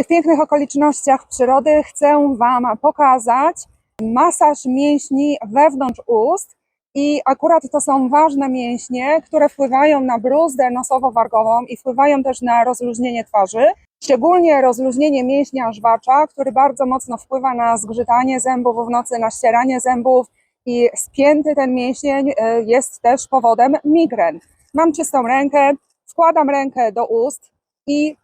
tych pięknych okolicznościach przyrody chcę Wam pokazać masaż mięśni wewnątrz ust. I akurat to są ważne mięśnie, które wpływają na bruzdę nosowo-wargową i wpływają też na rozluźnienie twarzy. Szczególnie rozluźnienie mięśnia żwacza, który bardzo mocno wpływa na zgrzytanie zębów w nocy, na ścieranie zębów i spięty ten mięsień e, jest też powodem migren. Mam czystą rękę, wkładam rękę do ust i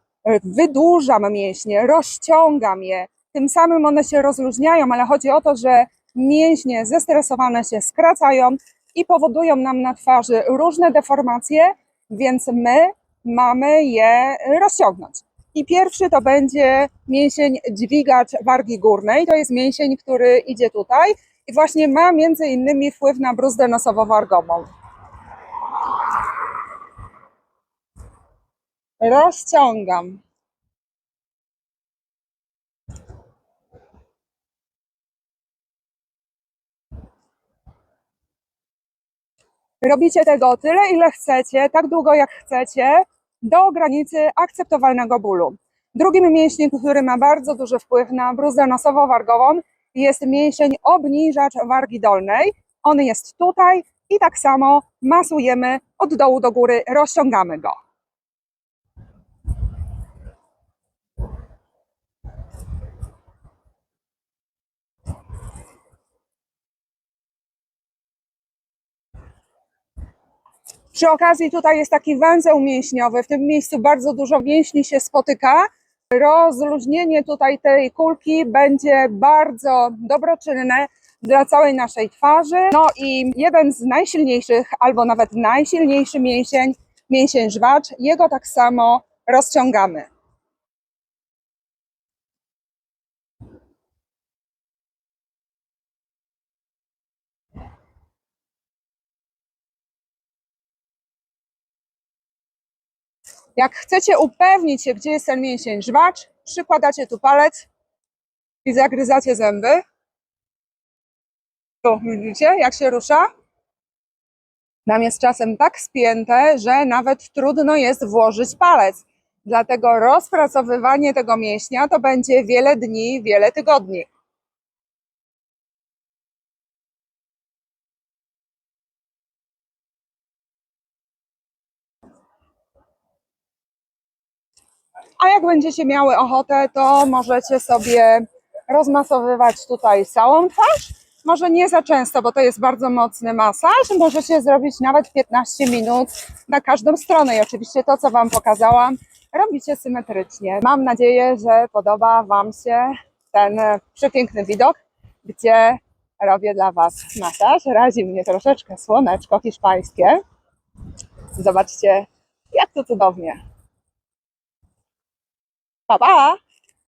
wydłużam mięśnie, rozciągam je. Tym samym one się rozluźniają, ale chodzi o to, że mięśnie zestresowane się skracają i powodują nam na twarzy różne deformacje, więc my mamy je rozciągnąć. I pierwszy to będzie mięsień dźwigacz wargi górnej. To jest mięsień, który idzie tutaj i właśnie ma między innymi wpływ na bruzdę nosowo-wargową. Rozciągam. Robicie tego tyle, ile chcecie, tak długo jak chcecie, do granicy akceptowalnego bólu. Drugim mięśniem, który ma bardzo duży wpływ na bruzdę nosowo-wargową, jest mięsień obniżacz wargi dolnej. On jest tutaj i tak samo masujemy od dołu do góry, rozciągamy go. Przy okazji tutaj jest taki węzeł mięśniowy, w tym miejscu bardzo dużo mięśni się spotyka. Rozluźnienie tutaj tej kulki będzie bardzo dobroczynne dla całej naszej twarzy. No i jeden z najsilniejszych, albo nawet najsilniejszy mięsień, mięsień żwacz, jego tak samo rozciągamy. Jak chcecie upewnić się, gdzie jest ten mięsień żwacz, przykładacie tu palec i zagryzacie zęby. Tu widzicie, jak się rusza? Nam jest czasem tak spięte, że nawet trudno jest włożyć palec. Dlatego rozpracowywanie tego mięśnia to będzie wiele dni, wiele tygodni. A jak będziecie miały ochotę, to możecie sobie rozmasowywać tutaj całą twarz. Może nie za często, bo to jest bardzo mocny masaż. Możecie zrobić nawet 15 minut na każdą stronę. I oczywiście to, co Wam pokazałam, robicie symetrycznie. Mam nadzieję, że podoba Wam się ten przepiękny widok, gdzie robię dla Was masaż. Razi mnie troszeczkę słoneczko hiszpańskie. Zobaczcie, jak to cudownie. 宝宝